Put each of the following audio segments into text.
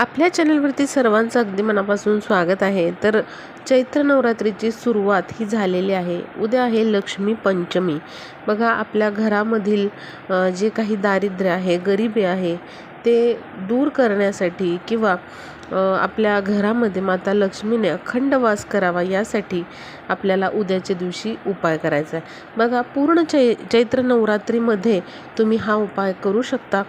आपल्या चॅनलवरती सर्वांचं अगदी मनापासून स्वागत आहे. तर चैत्र नवरात्रीची सुरुवात ही झालेली आहे. उद्या आहे लक्ष्मी पंचमी. बघा आपल्या घरामधील जे काही दारिद्र्य आहे गरिबी आहे ते दूर करण्यासाठी किंवा आपल्या घरामध्ये माता लक्ष्मीने अखंड वास करावा यासाठी आपल्याला उद्याच्या दिवशी उपाय करायचा आहे. बघा पूर्ण चै चैत्र नवरात्रीमध्ये तुम्ही हा उपाय करू शकता.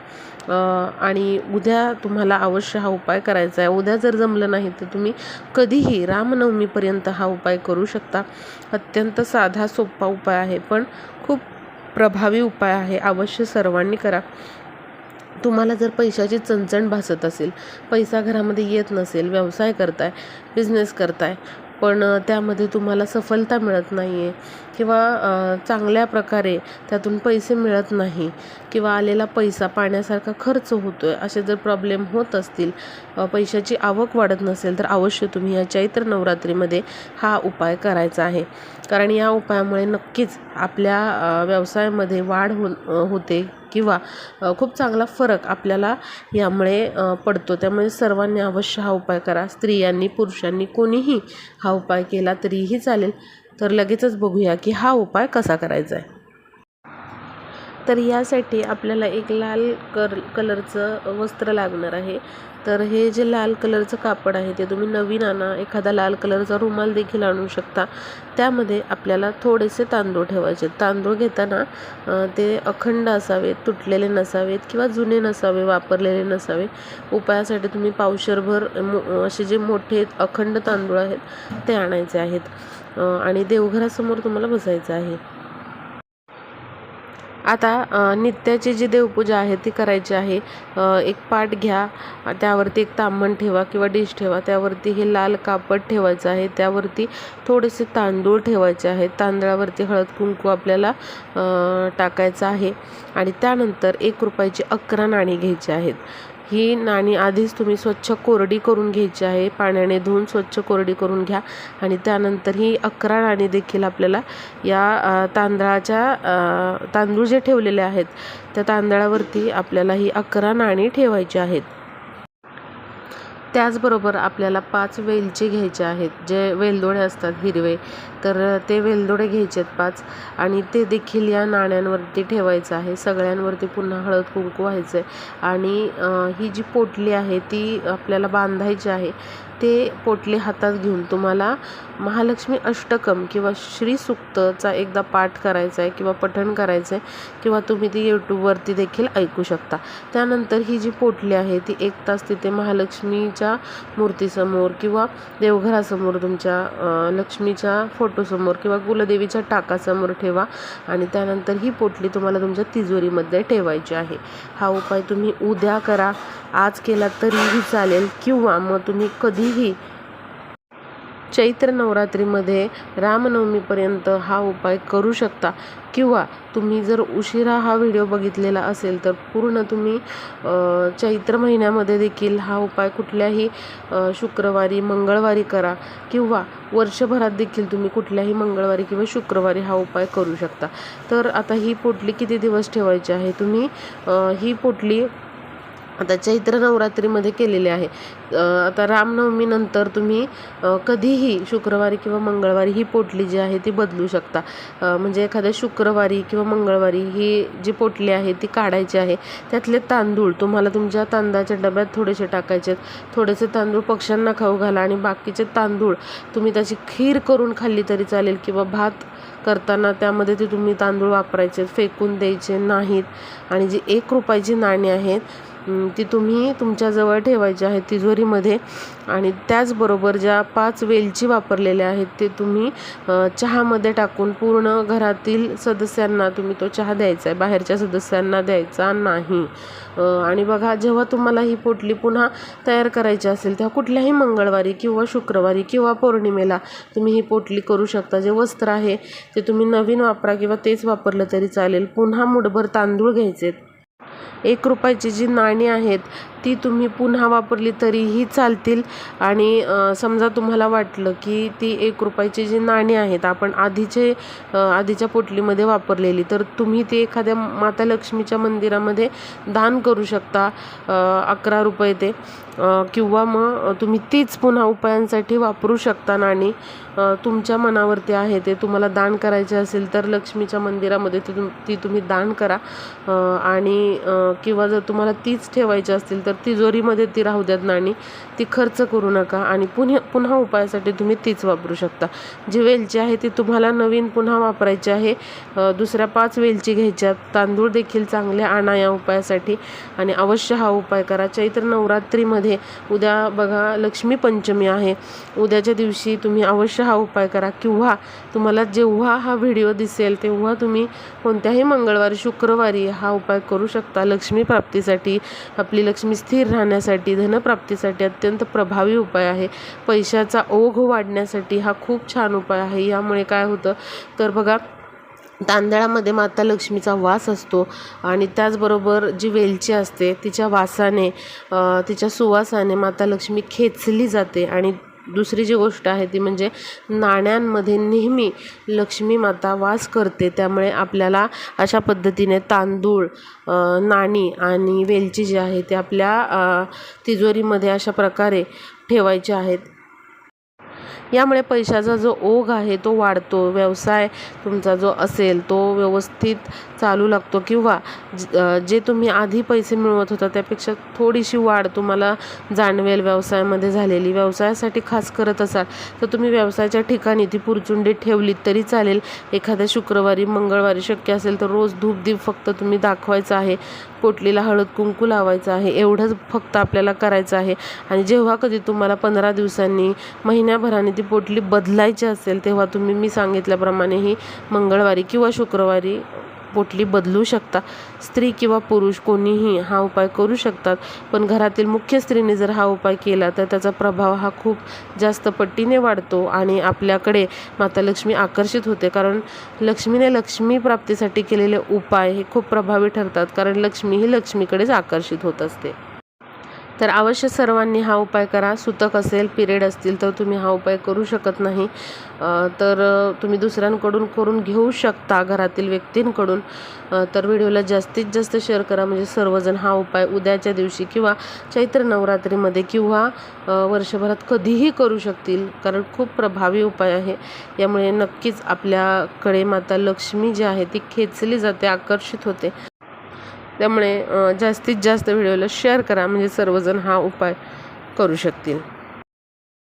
आणि उद्या तुम्हाला अवश्य हा उपाय करायचा आहे. उद्या जर जमलं नाही तर तुम्ही कधीही रामनवमीपर्यंत हा उपाय करू शकता. अत्यंत साधा सोपा उपाय आहे पण खूप प्रभावी उपाय आहे. अवश्य सर्वांनी करा. तुम्हाला जर पैशाची चणचण भासत असेल पैसा घरामध्ये येत नसेल व्यवसाय करताय बिझनेस करताय पण त्यामध्ये तुम्हाला सफलता मिळत नाही आहे किंवा चांगल्या प्रकारे त्यातून पैसे मिळत नाही किंवा आलेला पैसा पाण्यासारखा खर्च होतो आहे असे जर प्रॉब्लेम होत असतील पैशाची आवक वाढत नसेल तर अवश्य तुम्ही या चैत्र नवरात्रीमध्ये हा उपाय करायचा आहे. कारण या उपायामुळे नक्कीच आपल्या व्यवसायामध्ये वाढ हो होते. किंवा खूप चांगला फरक आपल्याला यामुळे पडतो. त्यामुळे सर्वांनी अवश्य हा उपाय करा. स्त्रियांनी पुरुषांनी कोणीही हा उपाय केला तरीही चालेल. तर लगेचच बघूया की हा उपाय कसा करायचा आहे. तर यासाठी आपल्याला एक लाल कर कलरचं वस्त्र लागणार आहे. तर हे जे लाल कलरचं कापड आहे ते तुम्ही नवीन आणा. एखादा लाल कलरचा रुमाल देखील आणू शकता. त्यामध्ये आपल्याला थोडेसे तांदूळ ठेवायचे. तांदूळ घेताना ते अखंड असावेत तुटलेले नसावेत किंवा जुने नसावे वापरलेले नसावे. उपायासाठी तुम्ही पावशरभर मो असे जे मोठे अखंड तांदूळ आहेत ते आणायचे आहेत. आणि देवघरासमोर तुम्हाला बसायचं आहे. आता नित्याची जी देवपूजा आहे ती करायची आहे. एक पाट घ्या त्यावरती एक तांबण ठेवा किंवा डिश ठेवा त्यावरती हे लाल कापड ठेवायचं आहे. त्यावरती थोडेसे तांदूळ ठेवायचे आहेत. तांदळावरती हळद कुंकू आपल्याला टाकायचं आहे. आणि त्यानंतर एक रुपयाची अकरा नाणी घ्यायची आहेत. ही नाणी आधीच तुम्ही स्वच्छ कोरडी करून घ्यायची आहे. पाण्याने धुवून स्वच्छ कोरडी करून घ्या. आणि त्यानंतर ही अकरा नाणी देखील आपल्याला या तांदळाच्या तांदूळ जे ठेवलेले आहेत त्या तांदळावरती आपल्याला ही अकरा नाणी ठेवायची आहेत. त्याचबरोबर आपल्याला पाच वेलचे घ्यायचे आहेत. जे वेलदोडे असतात हिरवे तर ते वेलदोडे घ्यायचे आहेत पाच. आणि ते देखील या नाण्यांवरती ठेवायचं आहे. सगळ्यांवरती पुन्हा हळद कुंकू व्हायचं आहे आणि ही जी पोटली आहे ती आपल्याला बांधायची आहे. ते पोटली हातात घेऊन तुम्हाला महालक्ष्मी अष्टकम किंवा श्रीसुक्तचा एकदा पाठ करायचा आहे किंवा पठण करायचं आहे किंवा तुम्ही ती यूट्यूबवरती देखील ऐकू शकता. त्यानंतर ही जी पोटली आहे ती एक तास तिथे महालक्ष्मीच्या मूर्तीसमोर किंवा देवघरासमोर तुमच्या लक्ष्मीच्या फोटोसमोर किंवा कुलदेवीच्या टाकासमोर ठेवा आणि त्यानंतर ही पोटली तुम्हाला तुमच्या तिजोरीमध्ये ठेवायची आहे. हा उपाय तुम्ही उद्या करा. आज केला तरीही चालेल किंवा मग तुम्ही तरीही चैत्र नवरात्रीमध्ये रामनवमीपर्यंत हा उपाय करू शकता. किंवा तुम्ही जर उशिरा हा व्हिडिओ बघितलेला असेल तर पूर्ण तुम्ही चैत्र महिन्यामध्ये देखील हा उपाय कुठल्याही शुक्रवारी मंगळवारी करा. किंवा वर्षभरात देखील तुम्ही कुठल्याही मंगळवारी किंवा शुक्रवारी हा उपाय करू शकता. तर आता ही पोटली किती दिवस ठेवायची आहे? तुम्ही ही पोटली आता चैत्र नवरात्रीमध्ये केलेले आहे. आता रामनवमीनंतर तुम्ही कधीही शुक्रवारी किंवा मंगळवारी ही पोटली जी आहे ती बदलू शकता. म्हणजे एखाद्या शुक्रवारी किंवा मंगळवारी ही जी पोटली आहे ती काढायची आहे. त्यातले तांदूळ तुम्हाला तुमच्या तांदळाच्या डब्यात थोडेसे टाकायचे आहेत थोडेसे तांदूळ पक्ष्यांना खाऊ घाला आणि बाकीचे तांदूळ तुम्ही त्याची खीर करून खाल्ली तरी चालेल किंवा भात करताना त्यामध्ये ते तुम्ही तांदूळ वापरायचे फेकून द्यायचे नाहीत. आणि जी एक रुपयाची नाणी आहेत ती तुम्ही तुमच्याजवळ ठेवायची आहे तिजोरीमध्ये. आणि त्याचबरोबर ज्या पाच वेलची वापरलेल्या आहेत ते तुम्ही चहामध्ये टाकून पूर्ण घरातील सदस्यांना तुम्ही तो चहा द्यायचा आहे. बाहेरच्या सदस्यांना द्यायचा नाही. आणि बघा जेव्हा तुम्हाला ही पोटली पुन्हा तयार करायची असेल तेव्हा कुठल्याही मंगळवारी किंवा शुक्रवारी किंवा पौर्णिमेला तुम्ही ही पोटली करू शकता. जे वस्त्र आहे ते तुम्ही नवीन वापरा किंवा तेच वापरलं तरी चालेल. पुन्हा मुठभर तांदूळ घ्यायचे एक रुपयाची जी नाणी आहेत ती तुम्ही पुन्हा वापरली तरीही चालतील. आणि समजा तुम्हाला वाटलं की ती एक रुपयाची जी नाणी आहेत आपण आधीचे आधीच्या पोटलीमध्ये वापरलेली तर तुम्ही ती एखाद्या माता लक्ष्मीच्या मंदिरामध्ये दान करू शकता अकरा रुपये ते. किंवा मग तुम्ही तीच पुन्हा उपायांसाठी वापरू शकता नाणी. तुमच्या मनावरती आहे ते तुम्हाला दान करायचे असेल तर लक्ष्मीच्या मंदिरामध्ये ती तुम ती तुम्ही दान करा. आणि किंवा जर तुम्हाला तीच ठेवायची असतील तर तिजोरीमध्ये ती राहू द्यात नाणी. ती खर्च करू नका आणि पुन्हा पुन्हा उपायासाठी तुम्ही तीच वापरू शकता. जी वेलची आहे ती तुम्हाला नवीन पुन्हा वापरायची आहे. दुसऱ्या पाच वेलची घ्यायच्या. तांदूळ देखील चांगले आणा या उपायासाठी. आणि अवश्य हा उपाय करा. चैत्र नवरात्रीमध्ये उद्या बघा लक्ष्मी पंचमी आहे. उद्याच्या दिवशी तुम्ही अवश्य हा उपाय करा. किंवा तुम्हाला जेव्हा हा व्हिडिओ दिसेल तेव्हा तुम्ही कोणत्याही मंगळवारी शुक्रवारी हा उपाय करू शकता. लक्ष्मी प्राप्तीसाठी आपली लक्ष्मी स्थिर राहण्यासाठी धनप्राप्तीसाठी अत्यंत प्रभावी उपाय आहे. पैशाचा ओघ वाढण्यासाठी हा खूप छान उपाय आहे. यामुळे काय होतं? तर बघा तांदळामध्ये माता लक्ष्मीचा वास असतो आणि त्याचबरोबर जी वेलची असते तिच्या वासाने तिच्या सुवासाने माता लक्ष्मी खेचली जाते आणि दुसरी जी गोष्ट आहे ती म्हणजे नाण्यांमध्ये नेहमी लक्ष्मी माता वास करते. त्यामुळे आपल्याला अशा पद्धतीने तांदूळ नाणी आणि वेलची जी आहे ते आपल्या तिजोरीमध्ये अशा प्रकारे ठेवायचे आहेत. यामुळे पैशाचा जो ओघ आहे तो वाढतो. व्यवसाय तुमचा जो असेल तो व्यवस्थित चालू लागतो किंवा ज- जे तुम्ही आधी पैसे मिळवत होता त्यापेक्षा थोडीशी वाढ तुम्हाला जाणवेल व्यवसायामध्ये झालेली. व्यवसायासाठी खास करत असाल तर तुम्ही व्यवसायाच्या ठिकाणी ती पुरचुंडी ठेवलीत तरी चालेल. एखाद्या शुक्रवारी मंगळवारी शक्य असेल तर रोज धूपदीप फक्त तुम्ही दाखवायचं आहे. पोटलीला हळद कुंकू लावायचं आहे. एवढंच फक्त आपल्याला करायचं आहे. आणि जेव्हा कधी तुम्हाला पंधरा दिवसांनी महिन्याभराने ती पोटली बदलायची असेल तेव्हा तुम्ही मी सांगितल्याप्रमाणे ही मंगळवारी किंवा शुक्रवारी पोटली बदलू शकता स्त्री किंवा पुरुष कोणीही हा उपाय करू शकतात. पण घरातील मुख्य स्त्रीने जर हा उपाय केला तर त्याचा प्रभाव हा खूप जास्त पट्टीने वाढतो आणि आपल्याकडे माता लक्ष्मी आकर्षित होते. कारण लक्ष्मीने लक्ष्मी प्राप्तीसाठी केलेले उपाय हे खूप प्रभावी ठरतात. कारण लक्ष्मी ही लक्ष्मीकडेच आकर्षित होत असते. तर अवश्य सर्वांनी हा उपाय करा. सुतक असेल पिरियड असतील तर तुम्ही हा उपाय करू शकत नाही. तर तुम्ही दुसऱ्यांकडून करून घेऊ शकता घरातील व्यक्तींकडून. तर व्हिडिओला जास्तीत जास्त शेअर करा. म्हणजे सर्वजण हा उपाय उद्याच्या दिवशी किंवा चैत्र नवरात्रीमध्ये किंवा वर्षभरात कधीही करू शकतील. कारण खूप प्रभावी उपाय आहे. यामुळे नक्कीच आपल्याकडे माता लक्ष्मी जी आहे ती खेचली जाते आकर्षित होते. त्यामुळे जास्तीत जास्त व्हिडिओला शेअर करा म्हणजे सर्वजण हा उपाय करू शकतील.